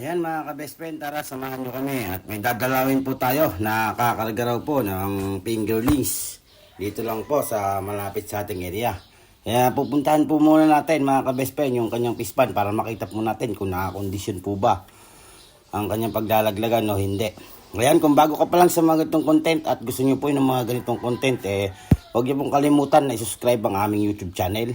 Ayan mga ka-best friend, tara samahan nyo kami at may dadalawin po tayo na kakarga raw po ng fingerlings dito lang po sa malapit sa ating area. Kaya pupuntahan po muna natin mga ka-best friend yung kanyang pispan para makita po natin kung nakakondisyon po ba ang kanyang paglalaglagan o hindi. Ayan, kung bago ka pa lang sa mga ganitong content at gusto nyo po yung mga ganitong content, eh, huwag nyo pong kalimutan na subscribe ang aming YouTube channel.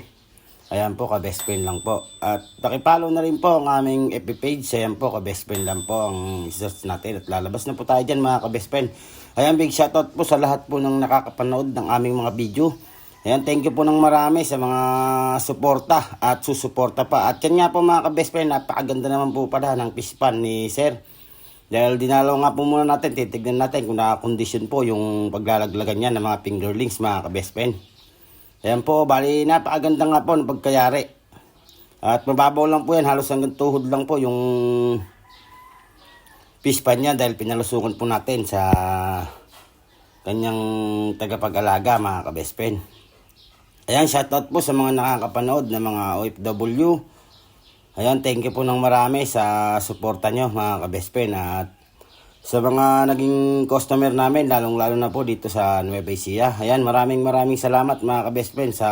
Ayan po, ka-best friend lang po. At pakipollow na rin po ang aming FB page. Ayan po, ka-best friend lang po ang search natin. At lalabas na po tayo dyan mga ka-best friend. Ayan, big shoutout po sa lahat po ng nakakapanood ng aming mga video. Ayan, thank you po ng marami sa mga suporta at susuporta pa. At yan nga po mga ka-best friend, napakaganda naman po pala ng pispan ni Sir. Dahil dinalaw nga po muna natin, titignan natin kung nakakondisyon po yung paglalaglagan niya ng mga fingerlings mga ka-best friend. Ayan po, bali napakaganda nga po ng pagkayari. At mababaw lang po yan, halos hanggang tuhod lang po yung pispan niya dahil pinalusukan po natin sa kanyang tagapag-alaga mga ka-best friend. Ayan, shoutout po sa mga nakakapanood na mga OFW. Ayan, thank you po ng marami sa suporta nyo mga ka-best friend. At sa mga naging customer namin, lalong-lalo na po dito sa Nueva Ecija. Ayan, maraming maraming salamat mga ka-best friend sa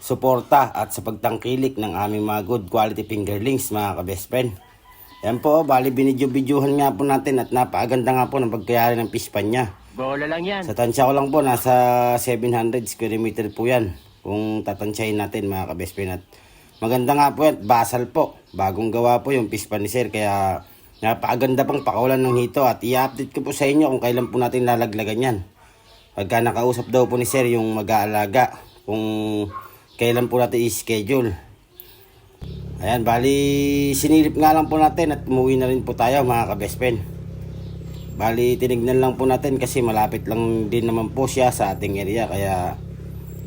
suporta at sa pagtangkilik ng aming mga good quality fingerlings mga ka-best friend. Ayan po, bali binidyo-bidyuhan nga po natin at napakaganda nga po ng pagkayari ng pispan niya. Bola lang yan. Sa tansya ko lang po, nasa 700 square meter po yan. Kung tatansyahin natin mga ka-best friend. At maganda nga po yan, basal po. Bagong gawa po yung pispan ni sir. Kaya napakaganda pang pakawalan ng hito. At i-update ko po sa inyo kung kailan po natin lalaglagan yan. Pagka nakausap daw po ni sir yung mag-aalaga. Kung kailan po natin i-schedule. Ayan, bali sinilip nga lang po natin at umuwi na rin po tayo mga ka-best friend. Bali, tinignan lang po natin kasi malapit lang din naman po siya sa ating area. Kaya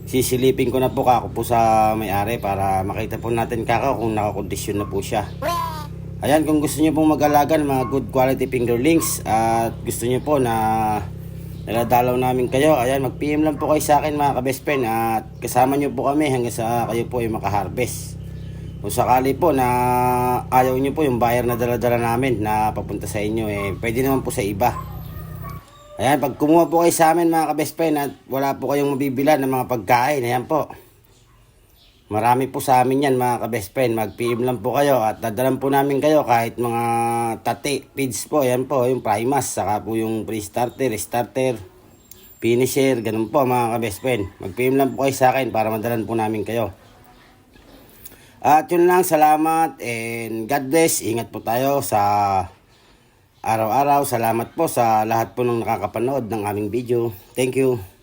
sisilipin ko na po kako po sa may-ari para makita po natin kako kung nakakondisyon na po siya. Ayan, kung gusto niyo pong mag-alaga mga good quality fingerlings at gusto niyo po na naladalaw namin kayo, ayan, mag-PM lang po kayo sa akin mga ka-best friend at kasama niyo po kami hanggang sa kayo po ay makaharvest. Kung sakali po na ayaw nyo po yung buyer na dala-dala namin na papunta sa inyo, eh, pwede naman po sa iba. Ayan, pag kumuha po kayo sa amin mga ka-best friend at wala po kayong mabibilan ng mga pagkain, ayan po. Marami po sa amin yan mga ka-best friend. Mag-PM lang po kayo at dadalan po namin kayo kahit mga tati, feeds po. Ayan po, yung primas, saka po yung pre-starter, starter, finisher, ganun po mga ka-best friend. Mag-PM lang po kayo sa akin para madalan po namin kayo. At yun lang, salamat and God bless. Ingat po tayo sa araw-araw. Salamat po sa lahat po ng nakakapanood ng aming video. Thank you.